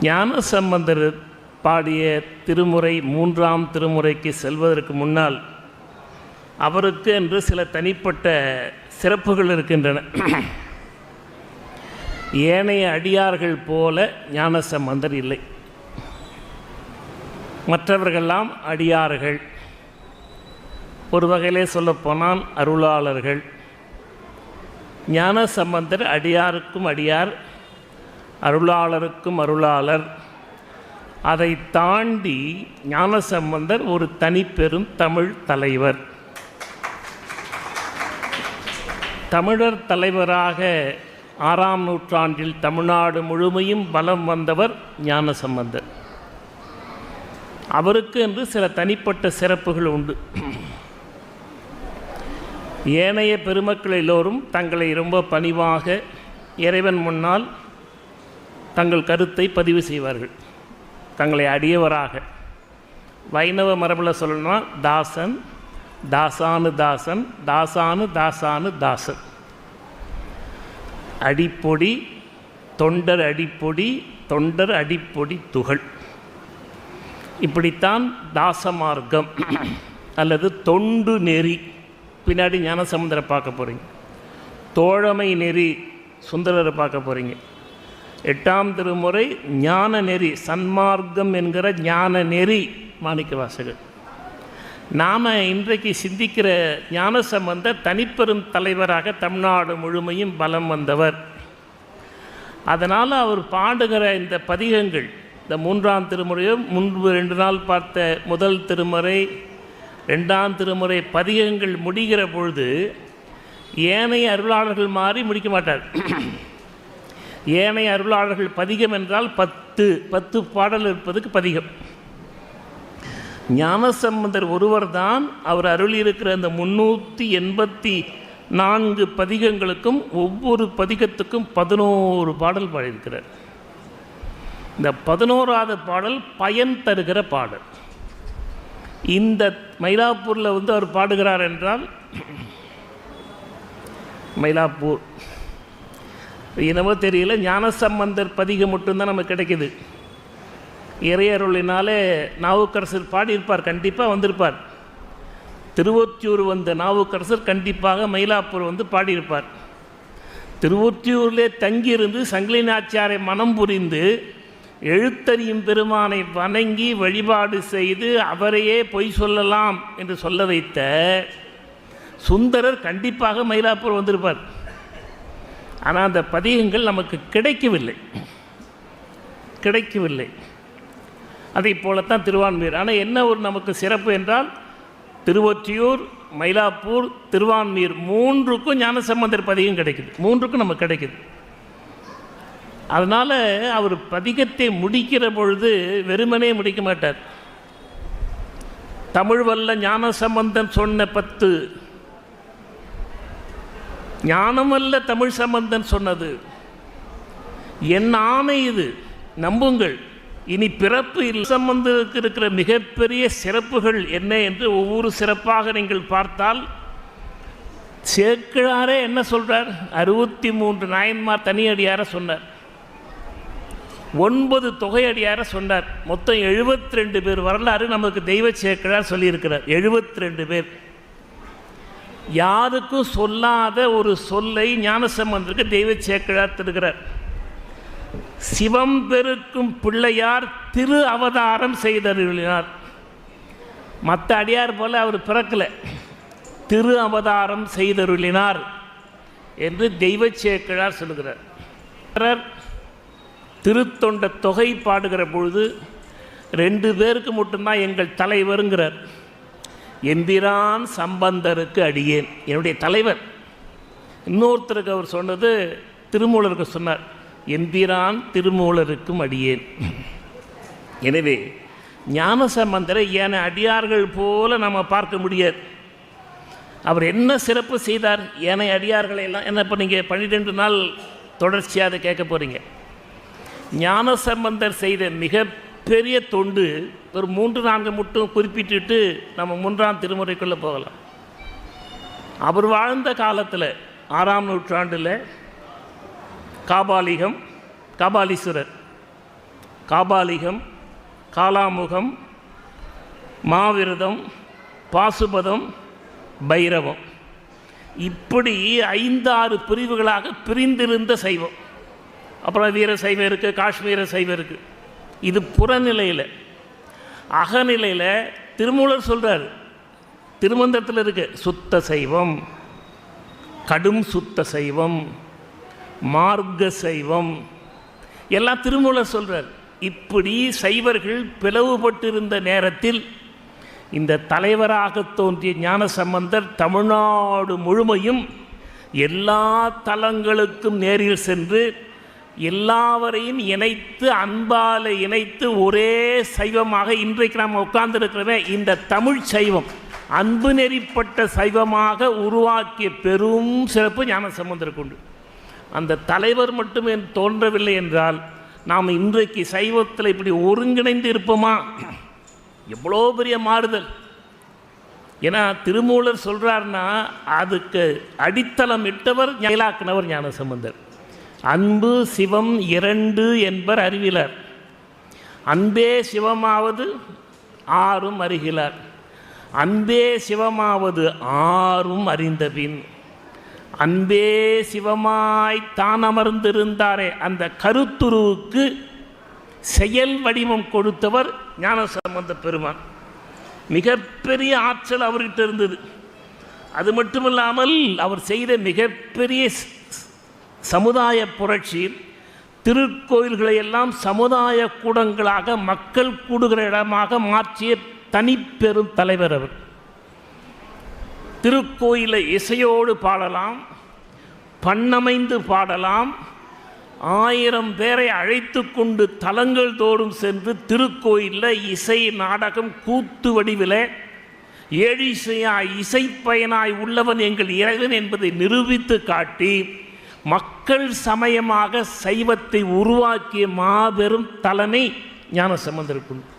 ஞான சம்பந்தர் பாடிய திருமுறை மூன்றாம் திருமுறைக்கு செல்வதற்கு முன்னால் அவருக்கு என்று சில தனிப்பட்ட சிறப்புகள் இருக்கின்றன. ஏனைய அடியார்கள் போல ஞானசம்பந்தர் இல்லை. மற்றவர்களெல்லாம் அடியார்கள். ஒரு வகையிலே சொல்லப்போனால் அருளாளர்கள். ஞானசம்பந்தர் அடியாருக்கும் அடியார் அருளாளருக்கும் அருளாளர். அதை தாண்டி ஞானசம்பந்தர் ஒரு தனிப்பெரும் தமிழ் தலைவர். தமிழர் தலைவராக ஆறாம் நூற்றாண்டில் தமிழ்நாடு முழுமையும் பலம் வந்தவர் ஞானசம்பந்தர். அவருக்கு என்று சில தனிப்பட்ட சிறப்புகள் உண்டு. ஏனைய பெருமக்கள் எல்லோரும் தங்களை ரொம்ப பணிவாக இறைவன் முன்னால் தங்கள் கருத்தை பதிவு செய்வார்கள். தங்களை அடியவராக. வைணவ மரபில் சொல்லணும்னா தாசன் தாசானு தாசன் தாசானு தாசானு தாசன். அடிப்பொடி தொண்டர் அடிப்பொடி தொண்டர் அடிப்பொடி துகள். இப்படித்தான் தாசமார்க்கம் அல்லது தொண்டு நெறி. பின்னாடி ஞானசமுந்தரை பார்க்க போகிறீங்க தோழமை நெறி சுந்தரரை பார்க்க போகிறீங்க எட்டாம் திருமுறை ஞான நெறி சன்மார்க்கம் என்கிற ஞான நெறி மாணிக்க வாசகர். நாம் இன்றைக்கு சிந்திக்கிற ஞான சம்பந்த தனிப்பெரும் தலைவராக தமிழ்நாடு முழுமையும் பலம் வந்தவர். அதனால் அவர் பாடுகிற இந்த பதிகங்கள் இந்த மூன்றாம் திருமுறையும் முன்பு ரெண்டு நாள் பார்த்த முதல் திருமுறை ரெண்டாம் திருமுறை பதிகங்கள் முடிகிற பொழுது ஏனைய அருளாளர்கள் மாறி முடிக்க மாட்டார். ஏனைய அருளாளர்கள் பதிகம் என்றால் பத்து பத்து பாடல் இருப்பதுக்கு பதிகம். ஞானசம்பந்தர் ஒருவர் தான் அவர் அருளியிருக்கிற அந்த முன்னூற்றி எண்பத்தி நான்கு பதிகங்களுக்கும் ஒவ்வொரு பதிகத்துக்கும் பதினோரு பாடல் பாடியிருக்கிறார். இந்த பதினோராவது பாடல் பயன் தருகிற பாடல். இந்த மயிலாப்பூரில் வந்து அவர் பாடுகிறார் என்றால் மயிலாப்பூர். என்னவோ தெரியல ஞானசம்பந்தர் பதிகம் மட்டும்தான் நமக்கு கிடைக்கிது. இறையருளினாலே நாவுக்கரசர் பாடியிருப்பார் கண்டிப்பாக வந்திருப்பார். திருவொத்தியூர் வந்த நாவுக்கரசர் கண்டிப்பாக மயிலாப்பூர் வந்து பாடியிருப்பார். திருவொத்தியூரிலே தங்கியிருந்து சங்கிலி நாச்சியாரை மனம் புரிந்து எழுத்தறியும் பெருமானை வணங்கி வழிபாடு செய்து அவரையே பொய் சொல்லலாம் என்று சொல்ல வைத்த சுந்தரர் கண்டிப்பாக மயிலாப்பூர் வந்திருப்பார். ஆனால் அந்த பதிகங்கள் நமக்கு கிடைக்கவில்லை. கிடைக்கவில்லை. அதை போலத்தான் திருவான்மீர் ஆனால் என்ன ஒரு நமக்கு சிறப்பு என்றால் திருவொற்றியூர் மயிலாப்பூர் திருவான்மீர் மூன்றுக்கும் ஞானசம்பந்தர் பதிகம் கிடைக்குது. மூன்றுக்கும் நமக்கு கிடைக்குது. அதனால் அவர் பதிகத்தை முடிக்கிற பொழுது வெறுமனே முடிக்க மாட்டார். தமிழ் வல்ல ஞானசம்பந்தன் சொன்ன பத்து ஞானமல்ல தமிழ் சம்பந்தன் சொன்னது. என் ஆணை இது. நம்புங்கள். இனி பிறப்பு சம்பந்தருக்கு இருக்கிற மிகப்பெரிய சிறப்புகள் என்ன என்று ஒவ்வொரு சிறப்பாக நீங்கள் பார்த்தால் சேக்கிழாரே என்ன சொல்கிறார் அறுபத்தி மூன்று நாயன்மார் தனியடியார சொன்னார். ஒன்பது தொகையடியார சொன்னார். மொத்தம் எழுபத்தி ரெண்டு பேர் வரலாறு நமக்கு தெய்வ சேக்கிழார் சொல்லியிருக்கிறார். எழுபத்தி ரெண்டு பேர். யாருக்கும் சொல்லாத ஒரு சொல்லை ஞானசம்பந்தருக்கு தெய்வ சேக்கிழார் தருகிறார். சிவம் பெருக்கும் பிள்ளையார் திரு அவதாரம் செய்தருளினார். மற்ற அடியார் போல அவர் பிறக்கலை. திரு அவதாரம் செய்தருளினார் என்று தெய்வ சேக்கிழார் சொல்லுகிறார். திருத்தொண்ட தொகை பாடுகிற பொழுது ரெண்டு பேருக்கு மட்டும்தான் எங்கள் தலைவருங்கிறார். எந்திரான் சம்பந்தருக்கு அடியேன். என்னுடைய தலைவர். இன்னொருத்தருக்கு அவர் சொன்னது திருமூலருக்கு சொன்னார். எந்திரான் திருமூலருக்கும் அடியேன். எனவே ஞானசம்பந்தரை ஏன அடியார்கள் போல நம்ம பார்க்க முடியாது. அவர் என்ன சிறப்பு செய்தார்? ஏனை அடியார்களை எல்லாம் என்ன இப்போ நீங்கள் பன்னிரெண்டு நாள் தொடர்ச்சியாக அதை கேட்க போகிறீங்க ஞானசம்பந்தர் செய்த மிக பெரிய தொண்டு ஒரு மூன்று நான்கு மட்டும் குறிப்பிட்டுட்டு நம்ம மூன்றாம் திருமுறைக்குள்ளே போகலாம். அவர் வாழ்ந்த காலத்தில் ஆறாம் நூற்றாண்டில் காபாலிகம் காபாலீஸ்வரர். காபாலிகம் காலாமுகம் மாவிரதம் பாசுபதம் பைரவம். இப்படி ஐந்தாறு பிரிவுகளாக பிரிந்திருந்த சைவம். அப்புறம் வீர சைவம் இருக்குது காஷ்மீர சைவம் இருக்குது இது புறநிலையில். அகநிலையில் திருமூலர் சொல்கிறார் திருமந்தத்தில் இருக்கு சுத்த சைவம் கடும் சுத்த சைவம் மார்க்க சைவம். எல்லாம் திருமூலர் சொல்கிறார் இப்படி சைவர்கள் பிளவுபட்டிருந்த நேரத்தில் இந்த தலைவராக தோன்றிய ஞானசம்பந்தர் தமிழ்நாடு முழுமையும் எல்லா தலங்களுக்கும் நேரில் சென்று எல்லாவரையும் இணைத்து அன்பால் இணைத்து ஒரே சைவமாக இன்றைக்கு நாம் உட்கார்ந்துருக்கிறவே இந்த தமிழ் சைவம். அன்பு நெறிப்பட்ட சைவமாக உருவாக்கிய பெரும் சிறப்பு ஞானசம்பந்தருக்கு உண்டு. அந்த தலைவர் மட்டுமே தோன்றவில்லை என்றால் நாம் இன்றைக்கு சைவத்தில் இப்படி ஒருங்கிணைந்து இருப்போமா? எவ்வளோ பெரிய மாறுதல். ஏன்னா திருமூலர் சொல்கிறாருன்னா அதுக்கு அடித்தளம் இட்டவர் ஞாயிலாக்கினவர் ஞானசம்பந்தர். அன்பு சிவம் இரண்டு என்பர் அறிவிலர். அன்பே சிவமாவது ஆறும் அறிகிறார் அன்பே சிவமாவது ஆறும் அறிந்தபின். அன்பே சிவமாய் தான் அமர்ந்திருந்தாரே அந்த கருத்துருவுக்கு செயல் வடிவம் கொடுத்தவர் ஞானசம்பந்த பெருமான். மிகப்பெரிய ஆற்றல் அவர்கிட்ட இருந்தது. அது மட்டுமில்லாமல் அவர் செய்த மிகப்பெரிய சமுதாய புரட்சி திருக்கோயில்களை எல்லாம் சமுதாய கூடங்களாக மக்கள் கூடுகிற இடமாக மாற்றிய தனிப்பெரும் தலைவர் அவர். திருக்கோயிலை இசையோடு பாடலாம் பண்ணமைந்து பாடலாம் ஆயிரம் பேரை அழைத்து கொண்டு தலங்கள் தோறும் சென்று திருக்கோயிலில் இசை நாடகம் கூத்து வடிவில் ஏழிசையாய் இசைப்பயனாய் உள்ளவன் எங்கள் இறைவன் என்பதை நிரூபித்து காட்டி மக்கள் சமயமாக சைவத்தை உருவாக்கிய மாபெரும் தலைமை ஞான சம்பந்தருக்கு